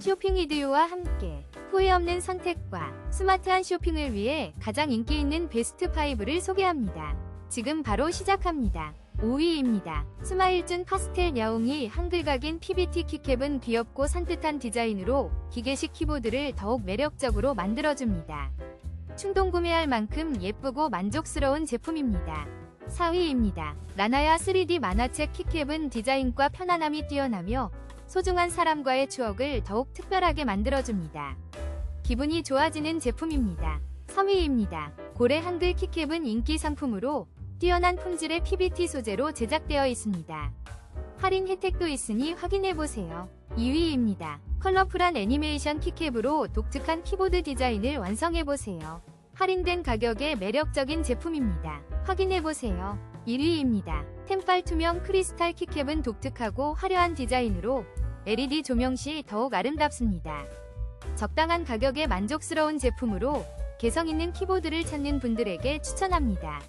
쇼핑 이디오와 함께 후회 없는 선택과 스마트한 쇼핑을 위해 가장 인기 있는 베스트 5를 소개합니다. 지금 바로 시작합니다. 5위입니다. 스마일준 파스텔 야옹이 한글각인 PBT 키캡은 귀엽고 산뜻한 디자인으로 기계식 키보드를 더욱 매력적으로 만들어줍니다. 충동 구매할 만큼 예쁘고 만족스러운 제품입니다. 4위입니다. 라나야 3D 만화책 키캡은 디자인과 편안함이 뛰어나며 소중한 사람과의 추억을 더욱 특별하게 만들어줍니다. 기분이 좋아지는 제품입니다. 3위입니다. 고래 한글 키캡은 인기 상품으로 뛰어난 품질의 PBT 소재로 제작되어 있습니다. 할인 혜택도 있으니 확인해보세요. 2위입니다. 컬러풀한 애니메이션 키캡으로 독특한 키보드 디자인을 완성해보세요. 할인된 가격에 매력적인 제품입니다. 확인해보세요. 1위입니다. 템빨 투명 크리스탈 키캡은 독특하고 화려한 디자인으로 LED 조명 시 더욱 아름답습니다. 적당한 가격에 만족스러운 제품으로 개성 있는 키보드를 찾는 분들에게 추천합니다.